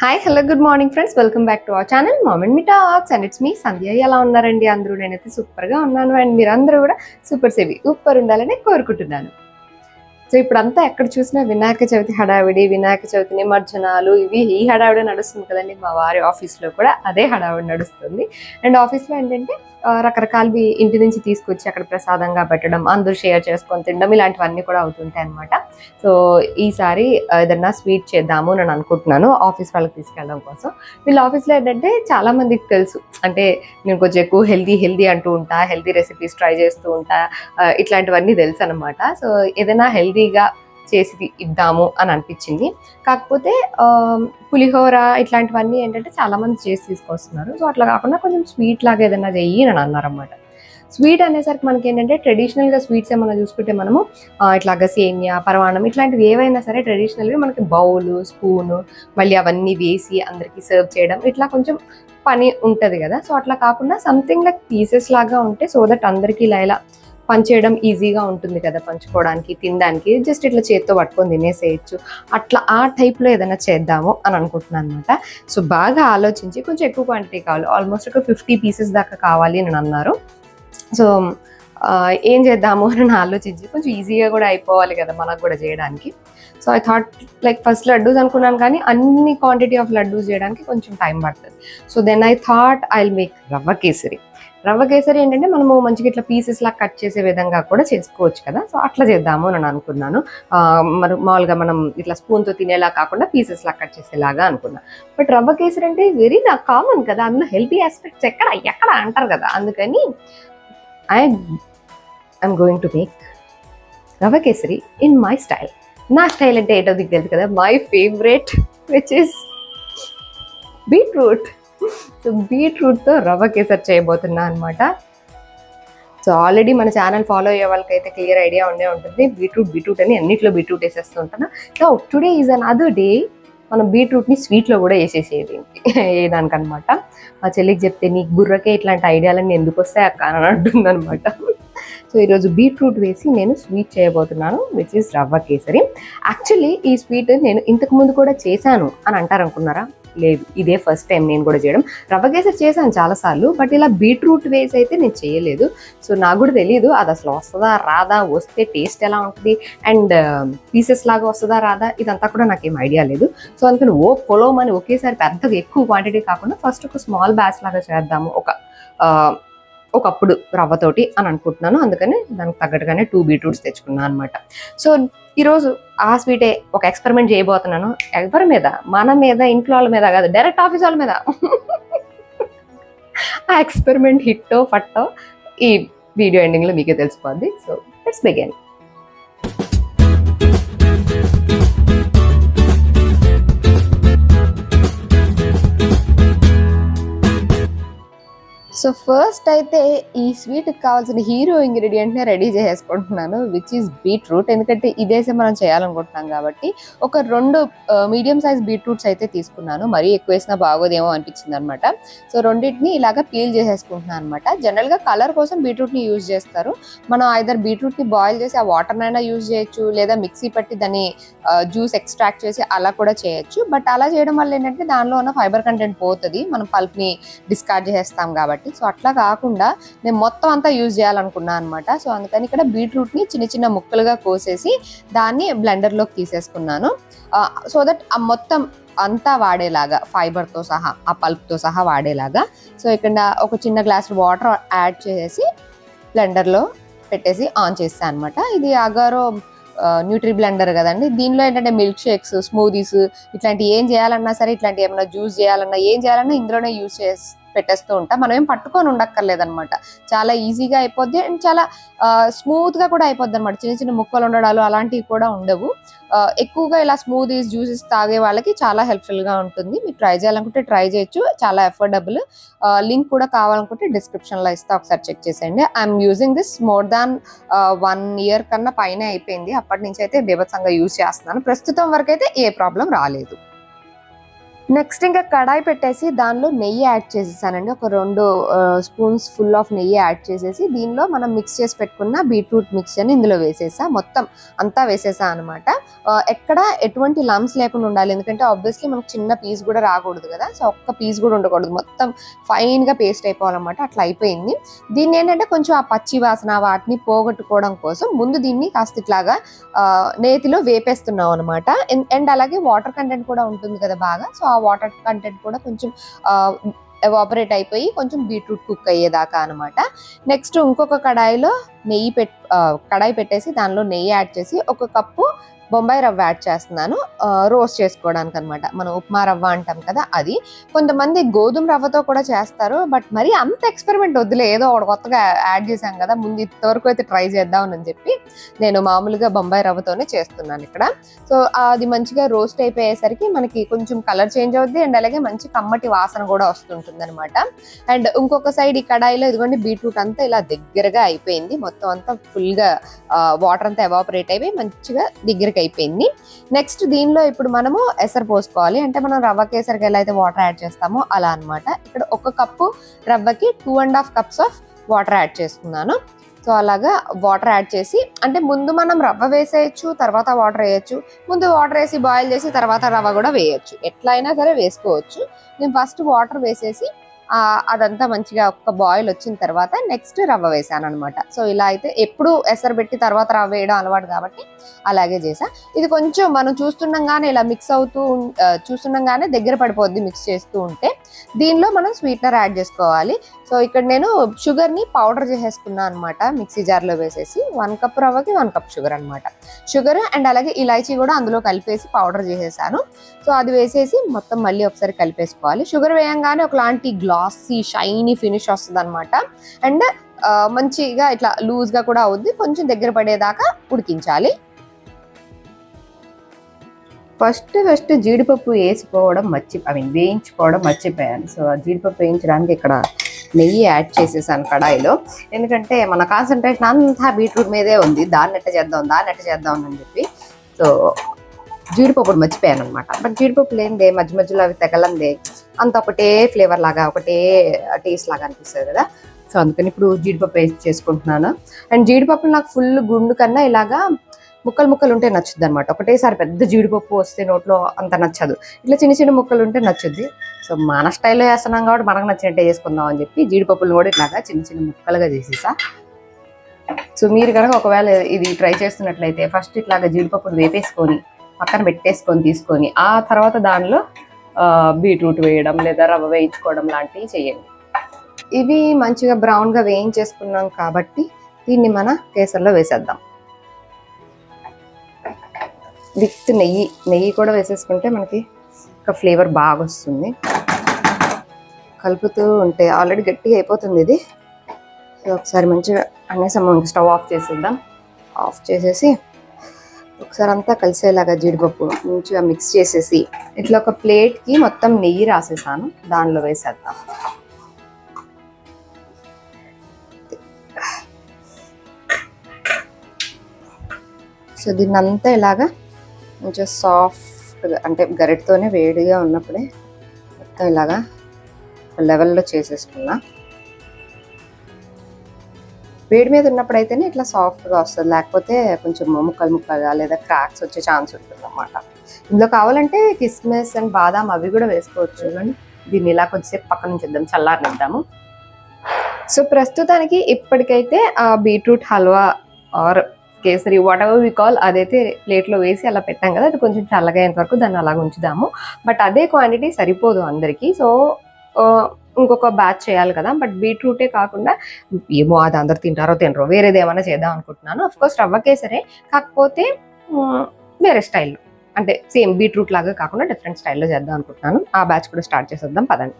Hi hello good morning friends welcome back to our channel mom and me talks and it's me Sandhya ఎలా ఉన్నారండి? అందరూ నేనైతే సూపర్గా ఉన్నాను. అండ్ మీరందరూ కూడా సూపర్ సేవి సూపర్ ఉండాలని కోరుకుంటున్నాను. సో ఇప్పుడంతా ఎక్కడ చూసినా వినాయక చవితి హడావిడి వినాయక చవితి నిమజ్జనాలు ఇవి ఈ హడావిడి నడుస్తుంది కదండి. మా వారి ఆఫీస్లో కూడా అదే హడావిడి నడుస్తుంది. అండ్ ఆఫీస్లో ఏంటంటే రకరకాలవి ఇంటి నుంచి తీసుకొచ్చి అక్కడ ప్రసాదంగా పెట్టడం అందరూ షేర్ చేసుకొని తినడం ఇలాంటివన్నీ కూడా అవుతుంటాయి అనమాట సో ఈసారి ఏదన్నా స్వీట్ చేద్దాము నేను అనుకుంటున్నాను ఆఫీస్ వాళ్ళకి తీసుకెళ్ళడం కోసం. వీళ్ళ ఆఫీస్లో ఏంటంటే చాలా మందికి తెలుసు. అంటే నేను కొంచెం ఎక్కువ హెల్దీ హెల్దీ అంటూ ఉంటా హెల్దీ రెసిపీస్ ట్రై చేస్తూ ఉంటా ఇట్లాంటివన్నీ తెలుసు అనమాట సో ఏదైనా హెల్దీ హెల్దీగా చేసి ఇద్దాము అని అనిపించింది. కాకపోతే పులిహోర ఇట్లాంటివన్నీ ఏంటంటే చాలామంది చేసి తీసుకొస్తున్నారు. సో అట్లా కాకుండా కొంచెం స్వీట్ లాగా ఏదైనా చెయ్యి అని అన్నారన్నమాట. స్వీట్ అనేసరికి మనకి ఏంటంటే ట్రెడిషనల్గా స్వీట్స్ ఏమైనా చూసుకుంటే మనము ఇట్లా ఇట్లాగా సేమియా పరమాణం ఇట్లాంటివి ఏవైనా సరే ట్రెడిషనల్గా మనకి బౌలు స్పూను మళ్ళీ అవన్నీ వేసి అందరికీ సర్వ్ చేయడం ఇట్లా కొంచెం పని ఉంటుంది కదా. సో అట్లా కాకుండా సంథింగ్ లైక్ పీసెస్ లాగా ఉంటే సో దట్ అందరికీ ఇలా ఇలా పంచేయడం ఈజీగా ఉంటుంది కదా పంచుకోవడానికి తినడానికి. జస్ట్ ఇట్లా చేత్తో పట్టుకొని తినేసేయచ్చు. అట్లా ఆ టైప్లో ఏదైనా చేద్దాము అని అనుకుంటున్నాను అనమాట సో బాగా ఆలోచించి కొంచెం ఎక్కువ క్వాంటిటీ కావాలి. ఆల్మోస్ట్ ఒక ఫిఫ్టీ పీసెస్ దాకా కావాలి అని అన్నారు. సో ఏం చేద్దాము అని ఆలోచించి కొంచెం ఈజీగా కూడా అయిపోవాలి కదా మనకు కూడా చేయడానికి. So I thought like first laddoos అనుకున్నాను కానీ అన్ని క్వాంటిటీ ఆఫ్ లడ్డూస్ చేయడానికి కొంచెం టైం పడుతుంది. So then I thought I make rava kesari. Rava kesari ఏంటంటే మనము మంచిగా ఇట్లా పీసెస్ లా కట్ చేసే విధంగా కూడా చేసుకోవచ్చు కదా. సో అట్లా చేద్దాము అని నేను అనుకున్నాను. మరి మామూలుగా మనం ఇట్లా స్పూన్తో తినేలా కాకుండా పీసెస్ లా కట్ చేసేలాగా అనుకున్నా. బట్ రవ్వ కేసరి అంటే వెరీ నాకు కామన్ కదా. అందులో హెల్తీ ఆస్పెక్ట్స్ ఎక్కడ ఎక్కడ అంటారు కదా. అందుకని I I'm going to make rava kesari in my style నా స్టైల్ అంటే ఏంటో దిగ్గు తెలుసు కదా. My favourite which is beetroot so బీట్రూట్తో rava kesari చేయబోతున్నా అనమాట సో ఆల్రెడీ మన ఛానల్ ఫాలో అయ్యే వాళ్ళకైతే క్లియర్ ఐడియా ఉండే ఉంటుంది. బీట్రూట్ బీట్రూట్ అని అన్నిట్లో బీట్రూట్ వేసేస్తూ ఉంటాను? So today is another day మనం బీట్రూట్ని స్వీట్లో కూడా వేసేసేది. ఏదానికనమాట మా చెల్లికి చెప్తే నీకు బుర్రకే ఇట్లాంటి ఐడియాలన్నీ ఎందుకు వస్తాయి అక్క? అని అంటుందనమాట సో ఈరోజు బీట్రూట్ వేసి నేను స్వీట్ చేయబోతున్నాను విచ్ ఇస్ రవ్వ కేసరి. యాక్చువల్లీ ఈ స్వీట్ నేను ఇంతకు ముందు కూడా చేశాను అని అంటారు అనుకున్నారా లేదు. ఇదే ఫస్ట్ టైం నేను కూడా చేయడం. రవ్వ కేసరి చేశాను చాలాసార్లు బట్ ఇలా బీట్రూట్ వేసి అయితే నేను చేయలేదు. సో నాకు కూడా తెలియదు అది అసలు వస్తుందా రాదా వస్తే టేస్ట్ ఎలా ఉంటుంది అండ్ um, పీసెస్ లాగా వస్తుందా రాదా ఇదంతా కూడా నాకేం ఐడియా లేదు. సో అందుకని ఓ పొలం అని ఒకేసారి పెద్దగా ఎక్కువ క్వాంటిటీ కాకుండా ఫస్ట్ ఒక స్మాల్ బ్యాచ్ లాగా చేద్దాము ఒక ఒకప్పుడు రవ్వతోటి అని అనుకుంటున్నాను. అందుకని దానికి తగ్గట్టుగానే టూ బీట్రూట్స్ తెచ్చుకున్నాను అనమాట సో ఈరోజు ఆ స్వీటే ఒక ఎక్స్పెరిమెంట్ చేయబోతున్నాను. ఎవరి మీద? మన మీద ఇంట్లో వాళ్ళ మీద కాదు డైరెక్ట్ ఆఫీస్ వాళ్ళ మీద. ఆ ఎక్స్పెరిమెంట్ హిట్టో ఫట్టో ఈ వీడియో ఎండింగ్లో మీకే తెలిసిపోద్ది. So let's begin. So first అయితే ఈ స్వీట్కి కావాల్సిన హీరో ఇంగ్రీడియంట్ని రెడీ చేసేసుకుంటున్నాను విచ్ ఈస్ బీట్రూట్. ఎందుకంటే ఇదేసే మనం చేయాలనుకుంటున్నాం కాబట్టి ఒక రెండు మీడియం సైజ్ బీట్రూట్స్ అయితే తీసుకున్నాను. మరీ ఎక్కువ వేసినా బాగోదేమో అనిపించింది అనమాట సో రెండింటిని ఇలాగ పీల్ చేసేసుకుంటున్నాను అనమాట. జనరల్గా కలర్ కోసం బీట్రూట్ని యూజ్ చేస్తారు. మనం ఐదర్ బీట్రూట్ని బాయిల్ చేసి ఆ వాటర్నైనా యూజ్ చేయొచ్చు లేదా మిక్సీ పట్టి దాన్ని జ్యూస్ ఎక్స్ట్రాక్ట్ చేసి అలా కూడా చేయొచ్చు. బట్ అలా చేయడం వల్ల ఏంటంటే దానిలో ఉన్న ఫైబర్ కంటెంట్ పోతుంది. మనం పల్ప్ని డిస్కార్డ్ చేసేస్తాం కాబట్టి. సో అట్లా కాకుండా నేను మొత్తం అంతా యూజ్ చేయాలనుకున్నాను అనమాట సో అందుకని ఇక్కడ బీట్రూట్ని చిన్న చిన్న ముక్కలుగా కోసేసి దాన్ని బ్లెండర్లోకి తీసేసుకున్నాను. సో దట్ ఆ మొత్తం అంతా వాడేలాగా ఫైబర్తో సహా ఆ పల్ప్తో సహా వాడేలాగా. సో ఇక్కడ ఒక చిన్న గ్లాస్ వాటర్ యాడ్ చేసేసి బ్లెండర్లో పెట్టేసి ఆన్ చేస్తాను అనమాట ఇది అగారో న్యూట్రీ బ్లెండర్ కదండి. దీనిలో ఏంటంటే మిల్క్ షేక్స్ స్మూదీస్ ఇట్లాంటి ఏం చేయాలన్నా సరే ఇట్లాంటి ఏమైనా జ్యూస్ చేయాలన్నా ఏం చేయాలన్నా ఇందులోనే యూజ్ చేసి పెట్టేస్తూ ఉంటాం. మనం ఏం పట్టుకొని ఉండక్కర్లేదనమాట చాలా ఈజీగా అయిపోద్ది అండ్ చాలా స్మూత్గా కూడా అయిపోద్ది అనమాట చిన్న చిన్న ముక్కలు ఉండడాలు అలాంటివి కూడా ఉండవు. ఎక్కువగా ఇలా స్మూదీస్ జ్యూసెస్ తాగే వాళ్ళకి చాలా హెల్ప్ఫుల్గా ఉంటుంది. మీరు ట్రై చేయాలనుకుంటే ట్రై చేయొచ్చు. చాలా అఫోర్డబుల్ లింక్ కూడా కావాలనుకుంటే డిస్క్రిప్షన్లో ఇస్తా. ఒకసారి చెక్ చేసేయండి. I'm using this more than one year కన్నా పైన అయిపోయింది. అప్పటి నుంచి అయితే బీభత్సంగా యూజ్ చేస్తున్నాను. ప్రస్తుతం వరకు అయితే ఏ ప్రాబ్లం రాలేదు. నెక్స్ట్ ఇంకా కడాయి పెట్టేసి దానిలో నెయ్యి యాడ్ చేసేసానండి. ఒక రెండు spoons full of neyyi add చేసేసి దీనిలో మనం మిక్స్ చేసి పెట్టుకున్న బీట్రూట్ మిక్స్చర్ని ఇందులో వేసేసా. మొత్తం అంతా వేసేసా అనమాట ఎక్కడ ఎటువంటి లమ్స్ లేకుండా ఉండాలి. ఎందుకంటే ఆబ్వియస్లీ మనకు చిన్న పీస్ కూడా రాకూడదు కదా. సో ఒక్క పీస్ కూడా ఉండకూడదు. మొత్తం ఫైన్గా పేస్ట్ అయిపోవాలన్నమాట. అట్లా అయిపోయింది. దీన్ని ఏంటంటే కొంచెం ఆ పచ్చి వాసన వాటిని పోగొట్టుకోవడం కోసం ముందు దీన్ని కాస్త ఇట్లాగా నేతిలో వేపేస్తున్నాం అనమాట అండ్ అలాగే వాటర్ కంటెంట్ కూడా ఉంటుంది కదా బాగా. సో వాటర్ కంటెంట్ కూడా కొంచెం ఎవాపరేట్ అయిపోయి కొంచెం బీట్రూట్ కుక్ అయ్యేదాకా అనమాట నెక్స్ట్ ఇంకొక కడాయిలో నెయ్యి పెట్ ఆ, కడాయి పెట్టేసి దానిలో నెయ్యి యాడ్ చేసి ఒక కప్పు బొంబాయి రవ్వ యాడ్ చేస్తున్నాను. రోస్ట్ చేసుకోవడానికి అనమాట మనం ఉప్మా రవ్వ అంటాం కదా అది. కొంతమంది గోధుమ రవ్వతో కూడా చేస్తారు. బట్ మరి అంత ఎక్స్పెరిమెంట్ వద్దులే. ఏదో ఒకటి కొత్తగా యాడ్ చేశాం కదా ముందు ఇంతవరకు అయితే ట్రై చేద్దామని చెప్పి నేను మామూలుగా బొంబాయి రవ్వతోనే చేస్తున్నాను ఇక్కడ. సో అది మంచిగా రోస్ట్ అయిపోయేసరికి మనకి కొంచెం కలర్ చేంజ్ అవుద్ది. అండ్ అలాగే మంచి కమ్మటి వాసన కూడా వస్తుంటుంది అనమాట అండ్ ఇంకొక సైడ్ ఈ కడాయిలో ఇదిగోండి బీట్రూట్ అంతా ఇలా దగ్గరగా అయిపోయింది. మొత్తం అంతా ఫుల్గా వాటర్ అంతా ఎవాపరేట్ అయిపోయి మంచిగా దగ్గరికి అయిపోయింది. నెక్స్ట్ దీనిలో ఇప్పుడు మనము ఎసరు పోసుకోవాలి. అంటే మనం రవ్వ కేసరికి ఎలా అయితే వాటర్ యాడ్ చేస్తామో అలా అన్నమాట. ఇక్కడ ఒక cup రవ్వకి two and half cups of water add చేసుకున్నాను. సో అలాగా వాటర్ యాడ్ చేసి అంటే ముందు మనం రవ్వ వేసేయచ్చు తర్వాత వాటర్ వేయచ్చు. ముందు వాటర్ వేసి బాయిల్ చేసి తర్వాత రవ్వ కూడా వేయచ్చు. ఎట్లయినా సరే వేసుకోవచ్చు. నేను ఫస్ట్ వాటర్ వేసేసి అదంతా మంచిగా ఒక్క బాయిల్ వచ్చిన తర్వాత నెక్స్ట్ రవ్వ వేసాను అనమాట సో ఇలా అయితే ఎప్పుడు ఎసరు పెట్టి తర్వాత రవ్వ వేయడం అలవాటు కాబట్టి అలాగే చేసా ఇది కొంచెం మనం చూస్తుండగానే ఇలా మిక్స్ అవుతూ చూస్తుండగానే దగ్గర పడిపోద్ది మిక్స్ చేస్తూ ఉంటే దీనిలో మనం స్వీట్నర్ యాడ్ చేసుకోవాలి. సో ఇక్కడ నేను షుగర్ని పౌడర్ చేసేసుకున్నాను అనమాట మిక్సీ జార్లో వేసేసి వన్ కప్ రవ్వకి వన్ కప్ షుగర్ అనమాట షుగర్ అండ్ అలాగే ఇలాచీ కూడా అందులో కలిపేసి పౌడర్ చేసేసాను. సో అది వేసేసి మొత్తం మళ్ళీ ఒకసారి కలిపేసుకోవాలి. షుగర్ వేయంగానే ఒకలాంటి గ్లాసీ షైనీ ఫినిష్ వస్తుంది అనమాట అండ్ మంచిగా ఇట్లా లూజ్గా కూడా అవుద్ది. కొంచెం దగ్గర పడేదాకా ఉడికించాలి. ఫస్ట్ ఫస్ట్ జీడిపప్పు వేసుకోవడం మర్చి ఐ మీన్ వేయించుకోవడం మర్చిపోయాను. సో ఆ జీడిపప్పు వేయించడానికి ఇక్కడ నెయ్యి యాడ్ చేసేసాను కడాయిలో. ఎందుకంటే మన కాన్సన్ట్రేషన్ అంతా బీట్రూట్ మీదే ఉంది. దాన్ని ఎట్ట చేద్దాం దాన్ని ఎట్ట చేద్దాం అని చెప్పి. సో జీడిపప్పు మర్చిపోయాను అనమాట బట్ జీడిపప్పు లేనిదే మధ్య మధ్యలో అవి తగలందే. అంత ఒకటే ఫ్లేవర్ లాగా ఒకటే టేస్ట్ లాగా అనిపిస్తుంది కదా. సో అందుకని ఇప్పుడు జీడిపప్పు వేసి చేసుకుంటున్నాను. అండ్ జీడిపప్పు నాకు ఫుల్ గుండు కన్నా ఇలాగా ముక్కలు ముక్కలు ఉంటే నచ్చుద్ది అనమాట ఒకటేసారి పెద్ద జీడిపప్పు వస్తే నోట్లో అంత నచ్చదు. ఇట్లా చిన్న చిన్న ముక్కలు ఉంటే నచ్చుద్ది. సో మన స్టైల్లో వేస్తున్నాం కాబట్టి మనకు నచ్చినట్టే చేసుకుందాం అని చెప్పి జీడిపప్పులు కూడా ఇట్లాగా చిన్న చిన్న ముక్కలుగా చేసేసా. సో మీరు కనుక ఒకవేళ ఇది ట్రై చేస్తున్నట్లయితే ఫస్ట్ ఇట్లాగా జీడిపప్పును వేపేసుకొని పక్కన పెట్టేసుకొని తీసుకొని ఆ తర్వాత దానిలో బీట్రూట్ వేయడం లేదా రవ్వ వేయించుకోవడం లాంటివి చేయండి. ఇవి మంచిగా బ్రౌన్గా వేయించేసుకున్నాం కాబట్టి దీన్ని మన కేసర్లో వేసేద్దాం. విత్ నెయ్యి నెయ్యి కూడా వేసేసుకుంటే మనకి ఒక ఫ్లేవర్ బాగా వస్తుంది. కలుపుతూ ఉంటే ఆల్రెడీ గట్టిగా అయిపోతుంది ఇది. ఒకసారి మంచిగా అనేసి మనం స్టవ్ ఆఫ్ చేసేద్దాం. ఆఫ్ చేసేసి ఒకసారి అంతా కలిసేలాగా జీడిపప్పు మంచిగా మిక్స్ చేసేసి ఇట్లా ఒక ప్లేట్కి మొత్తం నెయ్యి రాసేసాను. దానిలో వేసేద్దాం. సో దీన్ని అంతా ఇలాగా కొంచెం సాఫ్ట్గా అంటే గరిటతోనే వేడిగా ఉన్నప్పుడే మొత్తం ఇలాగా లెవెల్లో చేసేసుకున్నా. వేడి మీద ఉన్నప్పుడు అయితేనే ఇట్లా సాఫ్ట్గా వస్తుంది. లేకపోతే కొంచెం ముక్కలు ముక్కలుగా లేదా క్రాక్స్ వచ్చే ఛాన్స్ ఉంటుంది అన్నమాట ఇందులో కావాలంటే కిస్మిస్ అండ్ బాదాం అవి కూడా వేసుకోవచ్చు. చూడండి దీన్ని ఇలా కొద్దిసేపు పక్కన ఉంచేద్దాం. చల్లారనిద్దాము. సో ప్రస్తుతానికి ఇప్పటికైతే ఆ beetroot halwa or kesari whatever we call అదైతే ప్లేట్లో వేసి అలా పెట్టాం కదా అది కొంచెం చల్లగా అయ్యేంత వరకు దాన్ని అలాగ ఉంచుదాము. బట్ అదే క్వాంటిటీ సరిపోదు అందరికీ. సో ఇంకొక బ్యాచ్ చేయాలి కదా. బట్ బీట్రూటే కాకుండా ఏమో అది అందరు తింటారో తినరో వేరేది ఏమైనా చేద్దాం అనుకుంటున్నాను. అఫ్ కోర్స్ రవ్వ కేసరే. కాకపోతే వేరే స్టైల్లో అంటే సేమ్ బీట్రూట్ లాగా కాకుండా డిఫరెంట్ స్టైల్లో చేద్దాం అనుకుంటున్నాను. ఆ బ్యాచ్ కూడా స్టార్ట్ చేసేద్దాం. పదండి.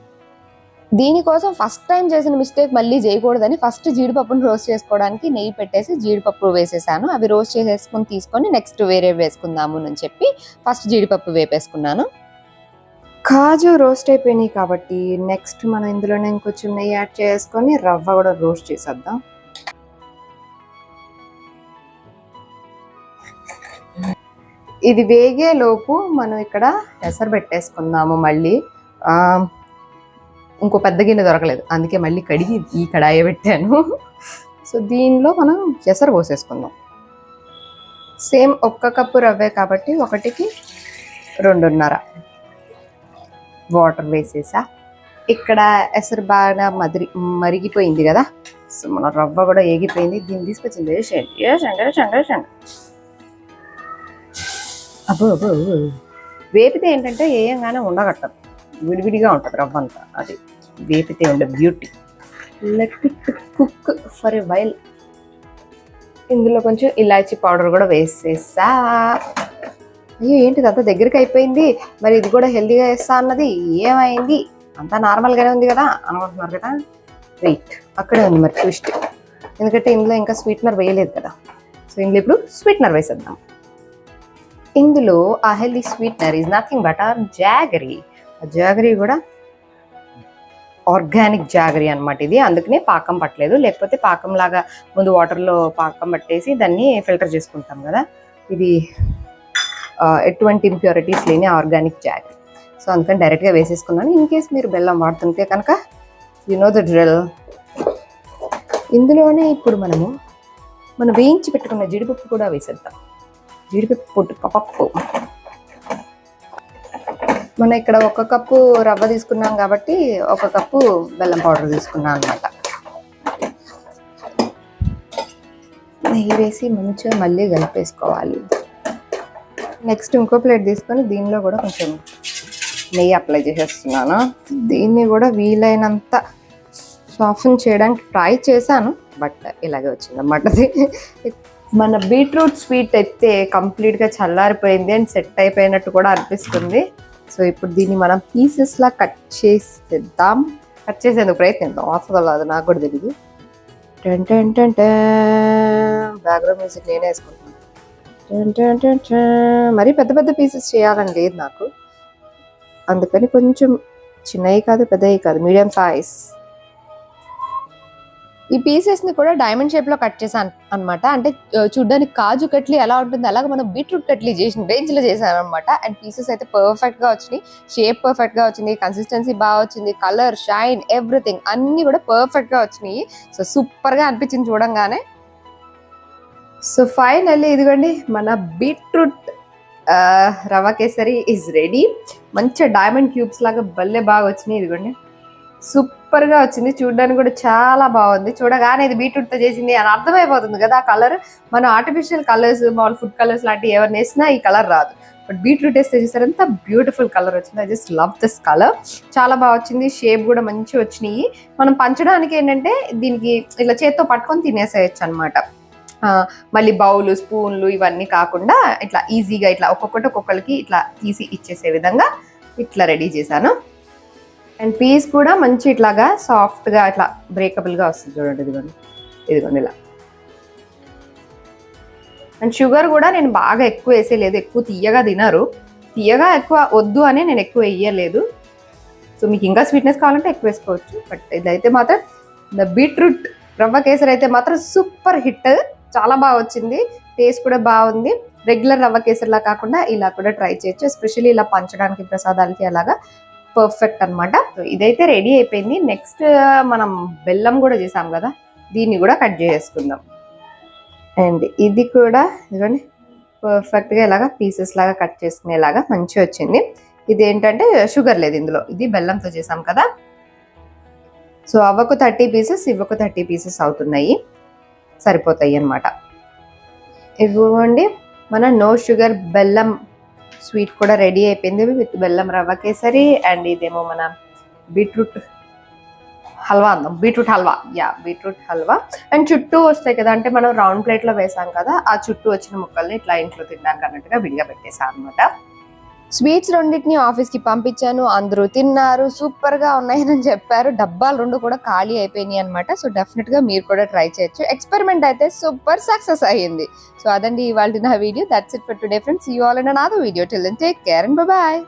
దీనికోసం ఫస్ట్ టైం చేసిన మిస్టేక్ మళ్ళీ చేయకూడదని ఫస్ట్ జీడిపప్పును రోస్ట్ చేసుకోవడానికి నెయ్యి పెట్టేసి జీడిపప్పు వేసేసాను. అవి రోస్ట్ చేసేసుకుని తీసుకొని నెక్స్ట్ వేరే వేసుకుందాము అని చెప్పి ఫస్ట్ జీడిపప్పు వేపేసుకున్నాను. కాజు రోస్ట్ అయిపోయినాయి కాబట్టి నెక్స్ట్ మనం ఇందులోనే ఇంకొంచెం నెయ్యి యాడ్ చేసుకొని రవ్వ కూడా రోస్ట్ చేసేద్దాం. ఇది వేగే లోపు మనం ఇక్కడ ఎసరు పెట్టేసుకుందాము మళ్ళీ. ఇంకో పెద్ద గిన్నె దొరకలేదు. అందుకే మళ్ళీ కడిగి ఈ కడాయి పెట్టాను. సో దీనిలో మనం ఎసరు పోసేసుకుందాం. సేమ్ ఒక్క కప్పు రవ్వే కాబట్టి ఒకటికి రెండున్నర. వాటర్ వేసేసా. ఇక్కడ ఎసరు బాగా మదిరి మరిగిపోయింది కదా. సో మన రవ్వ కూడా ఏగిపోయింది. దీన్ని తీసుకొచ్చింది. వేసేయండి వేసండి వేసండి వేసండి అబ్బో అబ్బో. వేపితే ఏంటంటే ఏయంగానే ఉండగట్టదు. విడివిడిగా ఉంటుంది రవ్వ అంతా అది వేపితే ఉండే beauty. Let it cook for a while ఇందులో కొంచెం ఇలాచీ పౌడర్ కూడా వేసేసా. అయ్యో ఏంటి అంత దగ్గరికి అయిపోయింది. మరి ఇది కూడా హెల్దీగా వేస్తా అన్నది ఏమైంది? అంతా నార్మల్గానే ఉంది కదా అనుకుంటున్నారు కదా? వెయిట్ అక్కడే ఉంది మరి ట్విస్ట్ ఎందుకంటే ఇందులో ఇంకా స్వీట్నర్ వేయలేదు కదా. సో ఇందులో ఇప్పుడు స్వీట్నర్ వేసేద్దాం. ఇందులో ఆ healthy sweetener is nothing but our jaggery ఆ జాగరీ కూడా ఆర్గానిక్ జాగరీ అన్నమాట ఇది. అందుకనే పాకం పట్టలేదు. లేకపోతే పాకం లాగా ముందు వాటర్లో పాకం పట్టేసి దాన్ని ఫిల్టర్ చేసుకుంటాం కదా. ఇది ఎటువంటి ఇంప్యూరిటీస్ లేని ఆర్గానిక్ జాగరీ సో అందుకని డైరెక్ట్గా వేసేసుకున్నాను. ఇన్ కేస్ మీరు బెల్లం వాడుతుంటే కనుక యు నో ద డ్రిల్ ఇందులోనే ఇప్పుడు మనము మనం వేయించి పెట్టుకున్న జీడిపప్పు కూడా వేసేద్దాం. జీడిపప్పు పొట్టు పప్పు. మనం ఇక్కడ ఒక కప్పు రవ్వ తీసుకున్నాం కాబట్టి ఒక కప్పు బెల్లం పౌడర్ తీసుకున్నాం అనమాట నెయ్యి వేసి మంచిగా మళ్ళీ కలిపేసుకోవాలి. నెక్స్ట్ ఇంకో ప్లేట్ తీసుకొని దీనిలో కూడా కొంచెం నెయ్యి అప్లై చేసేస్తున్నాను. దీన్ని కూడా వీలైనంత సాఫ్ట్ చేయడానికి ట్రై చేశాను బట్ ఇలాగే వచ్చింది అది మన బీట్రూట్ స్వీట్ అయితే కంప్లీట్గా చల్లారిపోయింది అండ్ సెట్ అయిపోయినట్టు కూడా అనిపిస్తుంది. సో ఇప్పుడు దీన్ని మనం పీసెస్లా కట్ చేసేద్దాం. కట్ చేసేందుకు ప్రయత్నిద్దాం వస్తుందో అది నాకు కూడా తెలియదు ten ten ten background music నేనే వేసుకుంటాను మరీ పెద్ద పెద్ద పీసెస్ చేయాలని లేదు నాకు. అందుకని కొంచెం చిన్నవి కాదు పెద్దవి కాదు మీడియం సైజ్ ఈ పీసెస్ని కూడా డైమండ్ షేప్లో కట్ చేశాను అనమాట అంటే చూడ్డానికి కాజు కట్లీ ఎలా ఉంటుంది అలాగే మనం బీట్రూట్ కట్లీ చేసిన రేంజ్లో చేశాను అనమాట అండ్ పీసెస్ అయితే పర్ఫెక్ట్గా వచ్చినాయి. షేప్ పర్ఫెక్ట్గా వచ్చింది కన్సిస్టెన్సీ బాగా వచ్చింది కలర్ షైన్ ఎవ్రీథింగ్ అన్నీ కూడా పర్ఫెక్ట్గా వచ్చినాయి. సో సూపర్గా అనిపించింది చూడంగానే. సో ఫైనల్లీ ఇదిగోండి మన బీట్రూట్ ఆ, రవ కేసరి ఈజ్ రెడీ మంచిగా డైమండ్ క్యూబ్స్ లాగా భలే బాగా వచ్చినాయి ఇదిగోండి. సూపర్గా వచ్చింది చూడడానికి కూడా చాలా బాగుంది. చూడగానే ఇది బీట్రూట్తో చేసింది అని అర్థమైపోతుంది కదా ఆ కలర్ మనం ఆర్టిఫిషియల్ కలర్స్ మామూలు ఫుడ్ కలర్స్ లాంటివి ఎవరిని వేసినా ఈ కలర్ రాదు. బట్ బీట్రూట్ వేస్తే చూసారు ఎంత బ్యూటిఫుల్ కలర్ వచ్చింది. I just love this colour చాలా బాగా వచ్చింది షేప్ కూడా మంచిగా వచ్చినాయి. మనం పంచడానికి ఏంటంటే దీనికి ఇట్లా చేత్తో పట్టుకొని తినేసేయచ్చు అనమాట మళ్ళీ బౌలు స్పూన్లు ఇవన్నీ కాకుండా ఇట్లా ఈజీగా ఇట్లా ఒక్కొక్కటి ఒక్కొక్కరికి ఇట్లా తీసి ఇచ్చేసే విధంగా ఇట్లా రెడీ చేశాను. అండ్ పీస్ కూడా మంచి ఇట్లాగా సాఫ్ట్గా ఇట్లా బ్రేకబుల్గా వస్తుంది చూడండి ఇదిగోండి. ఇదిగోండి ఇలా. అండ్ షుగర్ కూడా నేను బాగా ఎక్కువ వేసేయలేదు ఎక్కువ తీయగా తినరు. తీయగా ఎక్కువ వద్దు అని నేను ఎక్కువ వేయలేదు. సో మీకు ఇంకా స్వీట్నెస్ కావాలంటే ఎక్కువ వేసుకోవచ్చు. బట్ ఇదైతే మాత్రం ద బీట్రూట్ రవ్వ కేసరి అయితే మాత్రం సూపర్ హిట్ చాలా బాగా వచ్చింది. టేస్ట్ కూడా బాగుంది. రెగ్యులర్ రవ్వ కేసరిలా కాకుండా ఇలా కూడా ట్రై చేయొచ్చు. ఎస్పెషల్లీ ఇలా పంచడానికి ప్రసాదాలకి అలాగా పర్ఫెక్ట్ అన్నమాట. ఇదైతే రెడీ అయిపోయింది. నెక్స్ట్ మనం బెల్లం కూడా చేసాం కదా? దీన్ని కూడా కట్ చేసుకుందాం. అండ్ ఇది కూడా ఇదిగోండి. పర్ఫెక్ట్గా ఇలాగా పీసెస్ లాగా కట్ చేసుకునేలాగా మంచిగా వచ్చింది. ఇది ఏంటంటే షుగర్ లేదు ఇందులో. ఇది బెల్లంతో చేసాం కదా? సో అవ్వకు థర్టీ పీసెస్ ఇవ్వకు థర్టీ పీసెస్ అవుతున్నాయి. సరిపోతాయి అన్నమాట ఇవ్వండి మన నో షుగర్ బెల్లం స్వీట్ కూడా రెడీ అయిపోయింది విత్ బెల్లం రవ్వ కేసరి అండ్ ఇదేమో మన బీట్రూట్ హల్వా అందాం beetroot halwa. Yeah beetroot halwa. And చుట్టూ వస్తాయి కదా అంటే మనం రౌండ్ ప్లేట్లో వేసాం కదా ఆ చుట్టూ వచ్చిన ముక్కల్ని ఇట్లా ఇంట్లో తినడానికి అన్నట్టుగా విడిగా పెట్టేసాం అనమాట స్వీట్స్ రెండింటిని ఆఫీస్కి పంపించాను. అందరూ తిన్నారు. సూపర్గా ఉన్నాయని చెప్పారు. డబ్బాలు రెండు కూడా ఖాళీ అయిపోయినాయి అనమాట సో డెఫినెట్గా మీరు కూడా ట్రై చేయొచ్చు. ఎక్స్పెరిమెంట్ అయితే సూపర్ సక్సెస్ అయ్యింది. సో అదండి ఇవాళ నా video. That's it for today friends you all and నాదో video till take care and bye